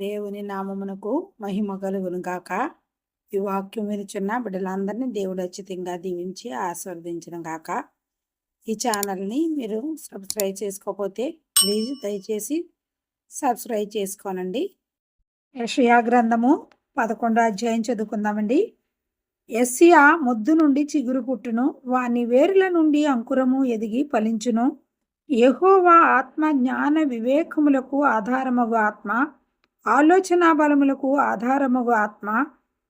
దేవుని నామమునకు మహిమ కలుగును గాక. ఈ వాక్యం వినిచున్న బిడ్డలందరినీ దేవుడు అచ్చితంగా దీవించి ఆస్వాదించడం గాక. ఈ ఛానల్ని మీరు సబ్స్క్రైబ్ చేసుకోకపోతే ప్లీజ్ దయచేసి సబ్స్క్రైబ్ చేసుకోనండి. యషయా గ్రంథము పదకొండో అధ్యాయం చదువుకుందామండి. ఎస్సియా ముద్దు నుండి చిగురు పుట్టును వాని వేరుల నుండి అంకురము ఎదిగి ఫలించును. ఎహోవా ఆత్మ జ్ఞాన వివేకములకు ఆధారమగు ఆత్మ ఆలోచన బలములకు ఆధారము ఆత్మ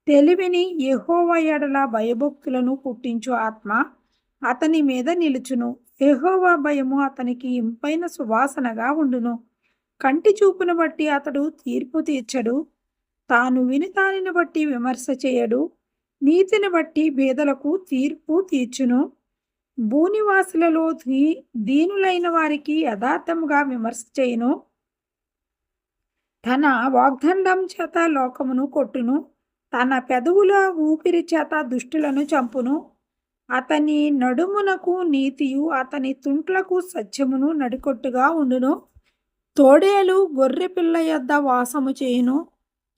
తెలివిని ఎహోవయడల భయభక్తులను పుట్టించు ఆత్మ అతని మీద నిలుచును. ఎహోవా భయము అతనికి ఇంపైన సువాసనగా ఉండును. కంటి చూపును బట్టి అతడు తీర్పు తీర్చడు. తాను విని దానిని బట్టి విమర్శ చేయడు. నీతిని బట్టి బేదలకు తీర్పు తీర్చును. భూనివాసులలో దీనులైన వారికి యథార్థముగా విమర్శ చేయను. తన వాగ్దండం చేత లోకమును కొట్టును తన పెదవుల ఊపిరి చేత దుష్టులను చంపును. అతని నడుమునకు నీతియు అతని తుంట్లకు సత్యమును నడికొట్టుగా ఉండును. తోడేలు గొర్రె పిల్ల యొద్ద వాసము చేయును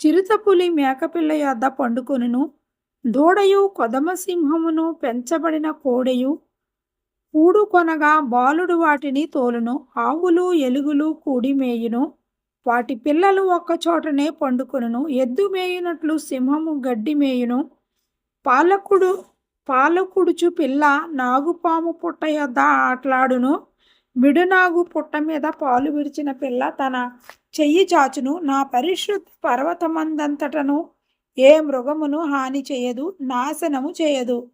చిరుతపులి మేకపిల్ల యొద్ద పండుకొనును. దూడయు కొదమసింహమును పెంచబడిన కోడెయు పూడు కొనగా బాలుడు వాటిని తోలును. ఆవులు ఎలుగులు కూడిమేయును వాటి పిల్లలు ఒక్క చోటనే పండుకొనును. ఎద్దు మేయునట్లు సింహము గడ్డి మేయును. పాలకుడు పాలకుడుచు పిల్ల నాగుపాము పుట్ట యొద్ద ఆటలాడును. మిడునాగు పుట్ట మీద పాలు విడిచిన పిల్ల తన చెయ్యి చాచును. నా పరిశుద్ధ పర్వతమందంతటను ఏ మృగమును హాని చేయదు నాశనము చేయదు.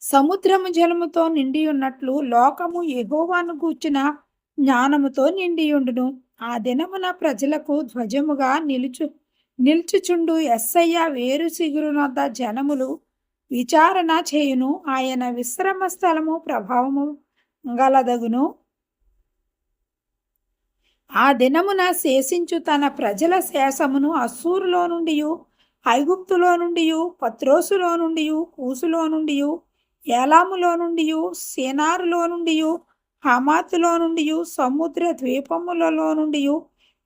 సముద్రము జలముతో నిండి ఉన్నట్లు లోకము ఎగోవాను గూర్చిన జ్ఞానముతో నిండియుండును. ఆ దినమున ప్రజలకు ధ్వజముగా నిలుచు నిల్చుచుండు ఎస్సయ్య వేరు సిగురునొద్ద జనములు విచారణ చేయును. ఆయన విశ్రమ స్థలము ప్రభావము గలదగును. ఆ దినమున శేషించు తన ప్రజల శేషమును అస్సూరులో నుండి ఐగుప్తులో నుండి పత్రోసులో నుండి కూసులో నుండి ఏలాములో నుండి సేనారులో నుండి హమాతులో నుండి సముద్ర ద్వీపములలో నుండి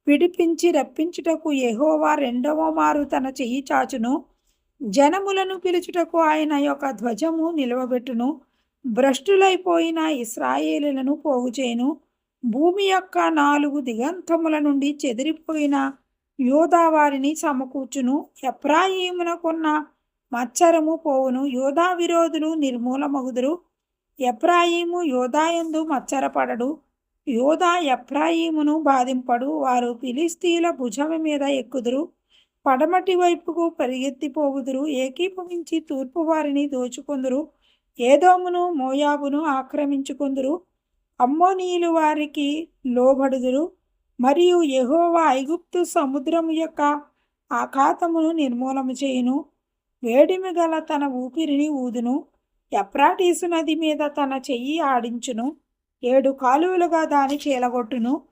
విడిపించి రప్పించుటకు ఎహోవా రెండవ మారు తన చెయ్యి చాచును. జనములను పిలుచుటకు ఆయన యొక్క ధ్వజము నిలవబెట్టును. భ్రష్టులైపోయిన ఇస్రాయేలులను పోగుచేయును. భూమి యొక్క నాలుగు దిగంతముల నుండి చెదిరిపోయిన యోధా వారిని సమకూర్చును. ఎప్రాయిమునకున్న మచ్చరము పోవును. యోధా విరోధులు నిర్మూలమగుదురు. ఎప్రాయిము యోధాయందు మచ్చరపడడు. యోధా ఎప్రాయిమును బాధింపడు. వారు ఫిలిస్తీల భుజము మీద ఎక్కుదురు. పడమటి వైపుకు పరిగెత్తిపోవుదురు. ఏకీభవించి తూర్పు వారిని దోచుకుందురు. ఏదోమును మోయాబును ఆక్రమించుకుందురు. అమ్మోనీయులు వారికి లోబడుదురు. మరియు యెహోవా ఐగుప్తు సముద్రము యొక్క ఆఘాతమును నిర్మూలము చేయును. వేడిమి గల తన ఊపిరిని ఊదును. ఎప్రాటీసు నది మీద తన చెయ్యి ఆడించును ఏడు కాలువలుగా దాని చీలగొట్టును.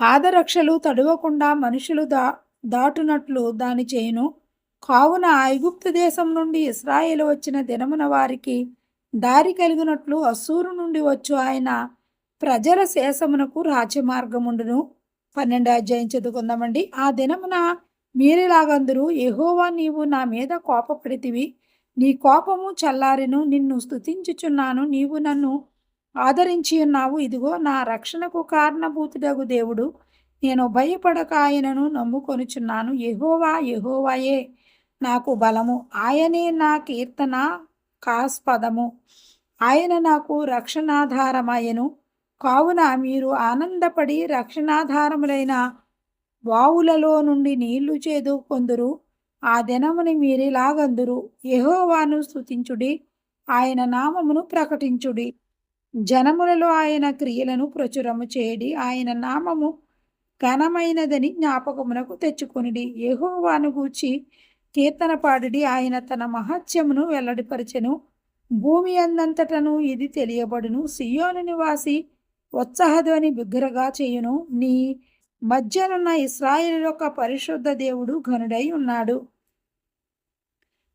పాదరక్షలు తడవకుండా మనుషులు దా దాటునట్లు దాని చేయును. కావున ఐగుప్తు దేశం నుండి ఇస్రాయేల్ వచ్చిన దినమున వారికి దారి కలిగినట్లు అసూరు నుండి వచ్చు ఆయన ప్రజల శేషమునకు రాజ్యమార్గముండును. పన్నెండు అధ్యాయం చదువుకుందామండి. ఆ దినమున మీరిలాగందరూ ఎహోవా నీవు నా మీద కోపపడితివి. నీ కోపము చల్లారిను నిన్ను స్థుతించుచున్నాను నీవు నన్ను ఆదరించి ఉన్నావు. ఇదిగో నా రక్షణకు కారణభూతుడగు దేవుడు నేను భయపడక ఆయనను నమ్ముకొనుచున్నాను. ఎహోవా ఎహోవాయే నాకు బలము. ఆయనే నా కీర్తన కాస్పదము. ఆయన నాకు రక్షణాధారమయ్యను కావున మీరు ఆనందపడి రక్షణాధారములైన వావులలో నుండి నీళ్ళు చేదుకొందురు ఆ దినముని మీరిలాగందురు. యహోవాను స్తుతించుడి ఆయన నామమును ప్రకటించుడి. జనములలో ఆయన క్రియలను ప్రచురము చేయడి ఆయన నామము ఘనమైనదని జ్ఞాపకమునకు తెచ్చుకొనిడి. యెహోవాను గూర్చి కీర్తన పాడుడి ఆయన తన మహత్యమును వెల్లడిపరచెను. భూమి అందంతటను ఇది తెలియబడును. సియోను నివాసి ఉత్సాహధ్వని బిగ్గరగా చేయును. నీ మధ్యనున్న ఇస్రాయిల్ యొక్క పరిశుద్ధ దేవుడు ఘనుడై ఉన్నాడు.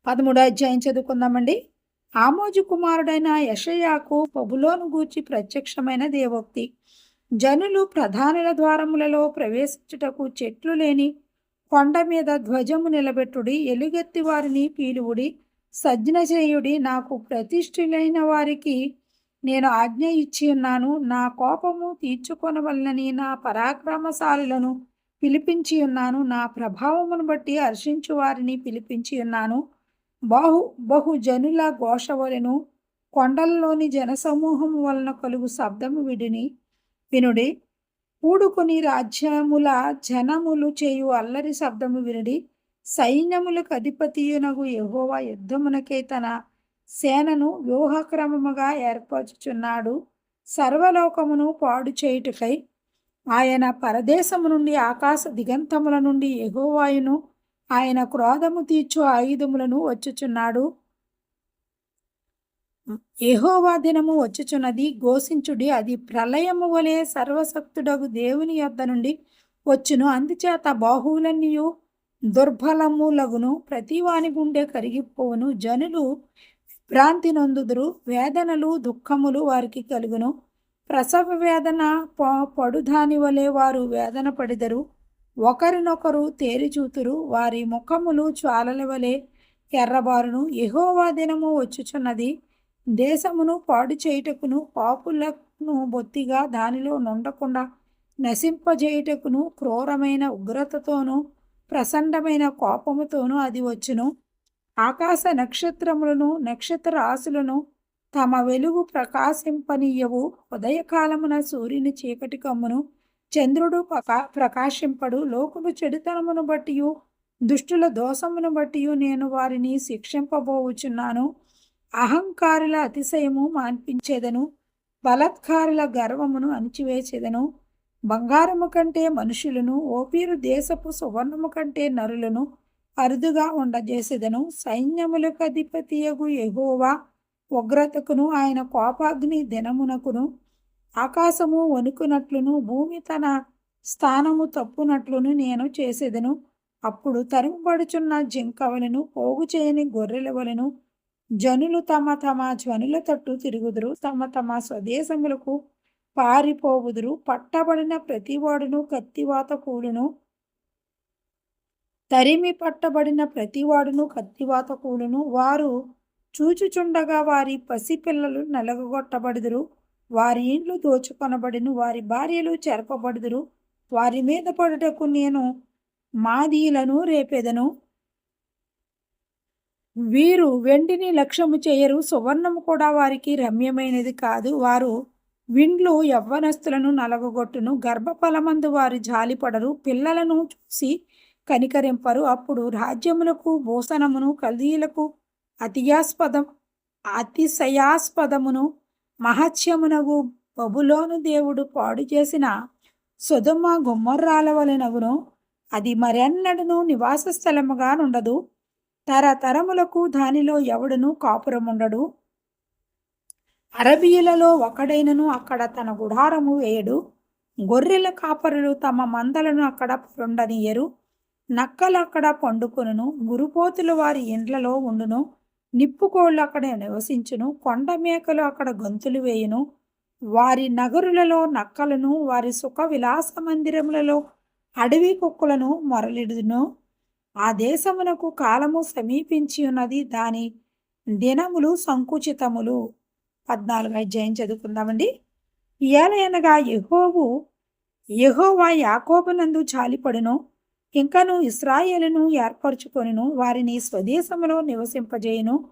పదమూడో అధ్యాయం చదువుకుందామండి. ఆమోజు కుమారుడైన యషయాకు పబులోను గూర్చి ప్రత్యక్షమైన దేవోక్తి. జనులు ప్రధానుల ద్వారములలో ప్రవేశించుటకు చెట్లు లేని కొండ మీద ధ్వజము నిలబెట్టుడి ఎలుగెత్తి వారిని పీలువుడి సజ్జనచేయుడి నాకు ప్రతిష్ఠులైన వారికి నేను ఆజ్ఞ ఇచ్చి ఉన్నాను. నా కోపము తీర్చుకొనవలనని నా పరాక్రమశాలులను పిలిపించి ఉన్నాను. నా ప్రభావమును బట్టి హర్షించు వారిని పిలిపించి ఉన్నాను. బహు బహుజనుల ఘోష ఘోషవలను కొండల్లోని జనసమూహం వలన కలుగు శబ్దము విడిని. వినుడి పూడుకొని రాజ్యముల జనములు చేయు అల్లరి శబ్దము వినుడి. సైన్యములకు అధిపతియునగు యహోవా యుద్ధమునకే తన సేనను వ్యూహక్రమముగా ఏర్పరచుచున్నాడు. సర్వలోకమును పాడు చేయుటకై ఆయన పరదేశము నుండి ఆకాశ దిగంతముల నుండి ఎగోవాయును ఆయన క్రోధము తీర్చు ఆయుధములను వచ్చుచున్నాడు. ఎహోవా దినము వచ్చుచున్నది. ఘోషించుడి అది ప్రళయము వలె సర్వశక్తుడగు దేవుని యొద్ద నుండి వచ్చును. అందుచేత బాహువులన్నీయు దుర్బలములగును ప్రతివాని గుండె కరిగిపోవును. జనులు భ్రాంతి నొందుదురు వేదనలు దుఃఖములు వారికి కలుగును. ప్రసవ వేదన పడుదాని వలె వారు వేదన పడిదరు. ఒకరినొకరు తేరిచూతురు వారి ముఖములు చాలలవలే వలె ఎర్రబారును. ఎహోవా దినము వచ్చుచున్నది. దేశమును పాడు చేయుటకును పాపులను బొత్తిగా దానిలో నుండకుండా నశింపజేయుటకును క్రూరమైన ఉగ్రతతోనూ ప్రసండమైన కోపముతోనూ అది వచ్చును. ఆకాశ నక్షత్రములను నక్షత్ర రాశులను తమ వెలుగు ప్రకాశింపనీయవు. ఉదయకాలమున సూర్యుని చీకటి కమ్మును. చంద్రుడు ప్రకా ప్రకాశింపడు. లోకులు చెడుతనమును బట్టి దుష్టుల దోషమును బట్టి నేను వారిని శిక్షింపబోవుచున్నాను. అహంకారుల అతిశయము మాన్పించేదను. బలత్కారుల గర్వమును అణిచివేసేదను బంగారము కంటే మనుషులను ఓపీరు దేశపు సువర్ణము కంటే నరులను అరుదుగా ఉండజేసేదను. సైన్యములకు అధిపతియగు ఎగోవా ఉగ్రతకును ఆయన కోపాగ్ని దినమునకును ఆకాశము వణుకునట్లును భూమి తన స్థానము తప్పునట్లును నేను చేసేదను. అప్పుడు తరుముబడుచున్న జింకవలను పోగు చేయని గొర్రెల వలను జనులు తమ తమ జ్వనుల తట్టు తిరుగుదురు తమ తమ స్వదేశములకు పారిపోవుదురు. పట్టబడిన ప్రతివాడును కత్తివాత కూడును. తరిమి పట్టబడిన ప్రతివాడును కత్తివాత కూడును. వారు చూచుచుండగా వారి పసిపిల్లలు నలగొట్టబడుదురు వారి ఇండ్లు దోచుకొనబడిను వారి భార్యలు చెరపబడుదురు. వారి మీద పడుటకు నేను మాదీలను రేపెదను. వీరు వెండిని లక్ష్యము చేయరు సువర్ణము కూడా వారికి రమ్యమైనది కాదు. వారు విండ్లు యవ్వనస్తులను నలగొట్టును గర్భఫలమందు వారు జాలిపడరు. పిల్లలను చూసి కనికరింపరు. అప్పుడు రాజ్యములకు భూషణమును కల్దీలకు అతియాస్పదం అతిశయాస్పదమును మహత్యమునగు బబులోను దేవుడు పాడు చేసిన సుధుమ గుమ్మర్రాల వలెనగును అది మరెన్నడను నివాస స్థలముగా నుండదు. తరతరములకు దానిలో ఎవడును కాపురముండడు. అరబియులలో ఒకడైనను అక్కడ తన గుడారము వేయడు. గొర్రెల కాపరులు తమ మందలను అక్కడ పొండనియరు. నక్కలు అక్కడ పండుకొనును. గురుపోతులు వారి ఇండ్లలో ఉండును. నిప్పుకోళ్ళు అక్కడ నివసించును కొండ మేకలు అక్కడ గొంతులు వేయును. వారి నగరులలో నక్కలను వారి సుఖ విలాస మందిరములలో అడవి కుక్కలను మొరలిడును ఆ దేశమునకు కాలము సమీపించి ఉన్నది దాని దినములు సంకుచితములు. పద్నాలుగు అధ్యాయం చదువుకుందామండి. ఏలయనగా యహోవు యహోవా యాకోబునందు చాలిపడును ఇంకను ఇస్రాయేలును ఏర్పరచుకొనిను వారిని స్వదేశములో నివసింపజేయును.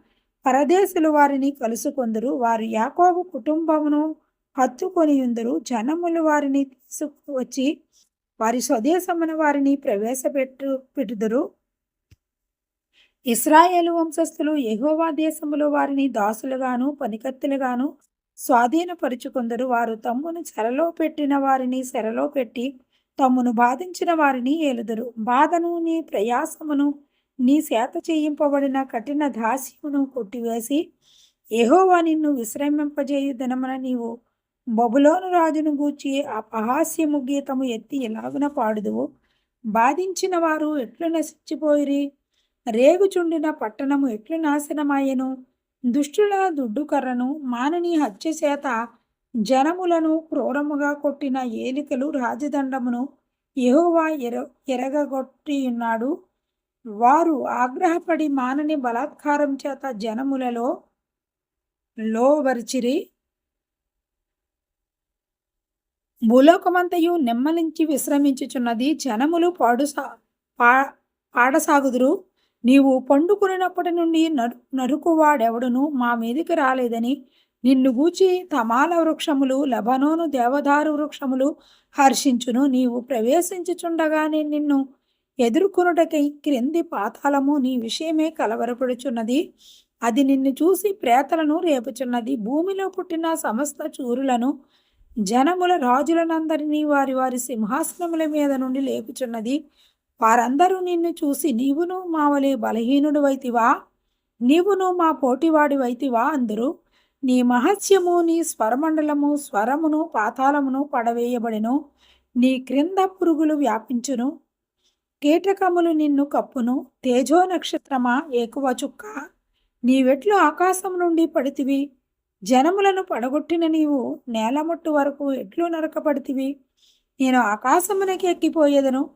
పరదేశులు వారిని కలుసుకొందరు వారు యాకోబు కుటుంబమును హత్తుకొనియుందరు. జనములు వారిని తీసుకువచ్చి వారి స్వదేశమున వారిని ప్రవేశపెట్టు పెట్టుదురు. ఇస్రాయేలు వంశస్థులు ఎహోవా దేశములో వారిని దాసులుగాను పనికత్తులుగాను స్వాధీనపరుచుకుందరు. వారు తమ్మును చెరలో పెట్టిన వారిని సెరలో పెట్టి తమ్మును బాధించిన వారిని ఏలుదురు. బాధను నీ ప్రయాసమును నీ చేత చేయింపబడిన కఠిన దాస్యమును కొట్టివేసి ఏహోవా నిన్ను విశ్రమింపజేయు దినమున నీవు బబులోను రాజును గూర్చి అపహాస్యము గీతము ఎత్తి ఎలాగున పాడుదువు? బాధించిన వారు ఎట్లు నశించిపోయిరి? రేగుచుండిన పట్టణము ఎట్లు నాశనమాయెను? దుష్టుల దుడ్డు కర్రను మానని హత్య చేత జనములను క్రూరముగా కొట్టిన ఏలికలు రాజదండమును ఎహోవా ఎర ఎరగగొట్టియున్నాడు. వారు ఆగ్రహపడి మానని బలాత్కారం చేత జనములలో లోవరిచిరి భూలోకమంతయు నెమ్మలించి విశ్రమించుచున్నది జనములు పాడు పా పాడసాగుదురు. నీవు పండుకునినప్పటి నుండి నరు నరుకువాడెవడును మా మీదికి రాలేదని నిన్ను గూచి తమాల వృక్షములు లబనోను దేవదారు వృక్షములు హర్షించును. నీవు ప్రవేశించుచుండగానే నిన్ను ఎదుర్కొనుటకై క్రింది పాతాళము నీ విషయమే కలవరపడుచున్నది. అది నిన్ను చూసి ప్రేతలను రేపుచున్నది. భూమిలో పుట్టిన సమస్త చూరులను జనముల రాజులనందరినీ వారి వారి సింహాసనముల మీద నుండి లేపుచున్నది. వారందరూ నిన్ను చూసి నీవును మా వలె బలహీనుడు వైతివా. నీవును మా పోటీవాడి వైతివా అందరూ. నీ మహత్యము నీ స్వరమండలము స్వరమును పాతాళమును పడవేయబడెను. నీ క్రింద పురుగులు వ్యాపించును. కీటకములు నిన్ను కప్పును. తేజో నక్షత్రమా ఏకువ చుక్క. నీ వెట్లు ఆకాశం నుండి పడితివి. జనములను పడగొట్టిన నీవు నేలముట్టు వరకు ఎట్లు నరకపడితివి. నేను ఆకాశమునకి ఎక్కిపోయేదను.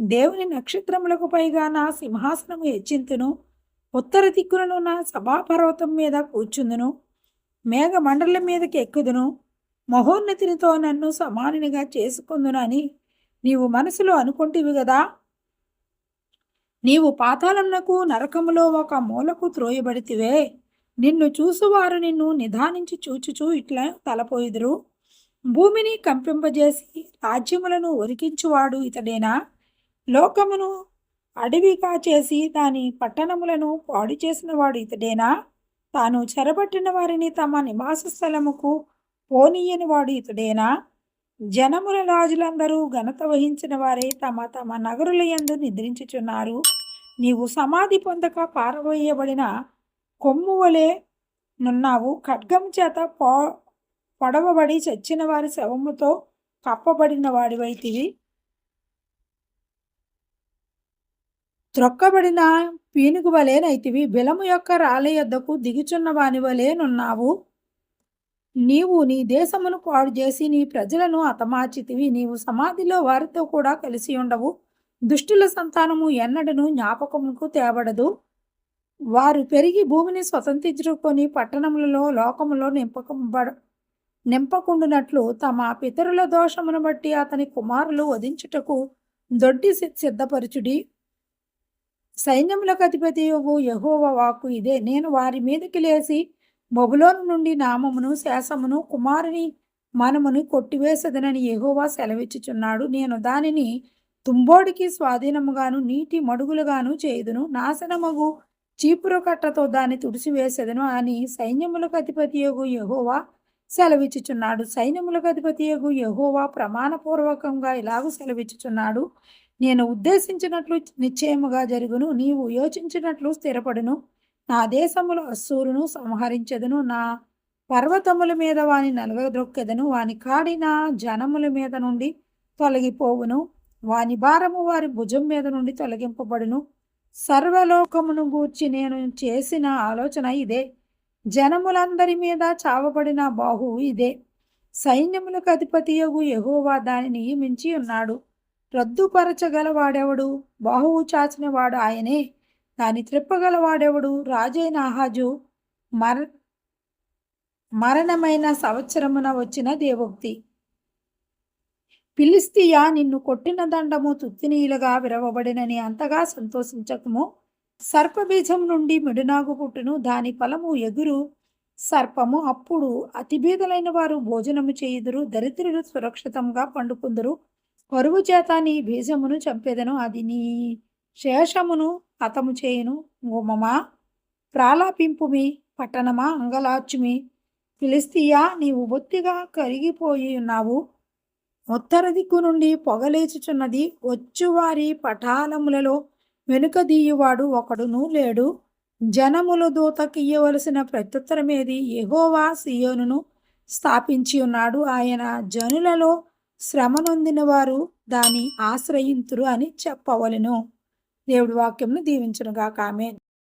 దేవుని నక్షత్రములకు పైగా నా సింహాసనము హెచ్చింతును. ఉత్తర దిక్కులను నా సభాపర్వతం మీద కూర్చుందును. మేఘ మండలం మీదకి ఎక్కుదును. మహోన్నతినితో నన్ను సమానినిగా చేసుకుందునని నీవు మనసులో అనుకుంటివి కదా నీవు పాతాళమునకు నరకములో ఒక మూలకు త్రోయబడితివే. నిన్ను చూసువారు నిన్ను నిధానించి చూచుచూ ఇట్లా తలపోయిదురు. భూమిని కంపింపజేసి రాజ్యములను ఒరికించువాడు ఇతడేనా? లోకమును అడవిగా చేసి దాని పట్టణములను పాడు చేసినవాడు ఇతడేనా? తాను చెరబట్టిన వారిని తమ నివాస స్థలముకు పోనీయని వాడు ఇతడేనా? జనముల రాజులందరూ ఘనత వహించిన వారే తమ తమ నగరుల యందు నిద్రించుచున్నారు. నీవు సమాధి పొందక పారవేయబడిన కొమ్ము వలె నున్నావు. ఖడ్గం చేత పో పొడవబడి చచ్చిన వారి శవముతో కప్పబడిన వాడివైతివి. త్రొక్కబడిన పీనుగు వలేనైతివి బిలము యొక్క రాళ్ళ యొద్దకు దిగుచున్న వాని వలెనున్నావు నీవు నీ దేశమును పాడు చేసి నీ ప్రజలను అతమార్చితివి. నీవు సమాధిలో వారితో కూడా కలిసి ఉండవు. దుష్టుల సంతానము ఎన్నడను జ్ఞాపకముకు తేబడదు. వారు పెరిగి భూమిని స్వతంత్రించుకొని పట్టణములలో లోకములో నింపకబడ నింపకుండునట్లు తమ పితరుల దోషమును బట్టి అతని కుమారులు వధించుటకు దొడ్డి సిద్ధపరచుడి. సైన్యములకు అధిపతి యహోవ వాక్కు ఇదే. నేను వారి మీదకి లేచి మొబులోను నుండి నామమును శాసమును కుమారుని మనమును కొట్టివేసదనని యహోవా సెలవిచ్చుచున్నాడు. నేను దానిని తుంబోడికి స్వాధీనముగాను నీటి మడుగులుగాను చేయుదును. నాశనమగు చీపురు కట్టతో దాన్ని తుడిసివేసేదను అని సైన్యములకు అధిపతి యగు యహోవా సెలవిచ్చుచున్నాడు. సైన్యములకు అధిపతి యగు యహోవా ప్రమాణపూర్వకంగా ఇలాగూ సెలవిచ్చుచున్నాడు. నేను ఉద్దేశించినట్లు నిశ్చయముగా జరుగును నీవు యోచించినట్లు స్థిరపడును. నా దేశములు అస్సూరును సంహరించదును నా పర్వతముల మీద వాని నలగద్రొక్కెదను వాని కాడిన జనముల మీద నుండి తొలగిపోవును. వాని భారము వారి భుజం మీద నుండి తొలగింపబడును. సర్వలోకమును గూర్చి నేను చేసిన ఆలోచన ఇదే. జనములందరి మీద చావబడిన బాహువు ఇదే. సైన్యములకు అధిపతియగు యహోవా దానిని నియమించి ఉన్నాడు. రద్దుపరచగలవాడెవడు? బాహువు చాచినవాడు ఆయనే. దాన్ని త్రిప్పగలవాడెవడు? రాజైన ఆహాజు మర మరణమైన సంవత్సరమున వచ్చిన దేవోక్తి. పిలిస్తియా నిన్ను కొట్టిన దండము తుత్తినీలుగా విరవబడినని అంతగా సంతోషించకము. సర్పబీజం నుండి మిడునాగు పుట్టును దాని ఫలము ఎగురు. సర్పము అప్పుడు అతిభేదలైన వారు భోజనము చేయుదురు. దరిద్రులు సురక్షితంగా పండుకుందరు. కరువు చేత నీ బీజమును చంపేదను. అది నీ శేషమును హతము చేయును. ఓమమా ప్రాలాపింపుమి పట్టణమా అంగలాచుమి ఫిలిస్తీయా నీవు బొత్తిగా కరిగిపోయి ఉన్నావు ఉత్తర దిక్కు నుండి పొగలేచుచున్నది వచ్చువారి పటాలములలో వెనుకదీయువాడు ఒకడును లేడు. జనములు దూతకియ్యవలసిన ప్రత్యుత్తరమేది ఎహోవా సియోనును స్థాపించి ఉన్నాడు ఆయన జనులలో శ్రమ నొందిన వారు దాని ఆశ్రయింతురు అని చెప్పవలను. దేవుడి వాక్యంను దీవించునుగా కామెన్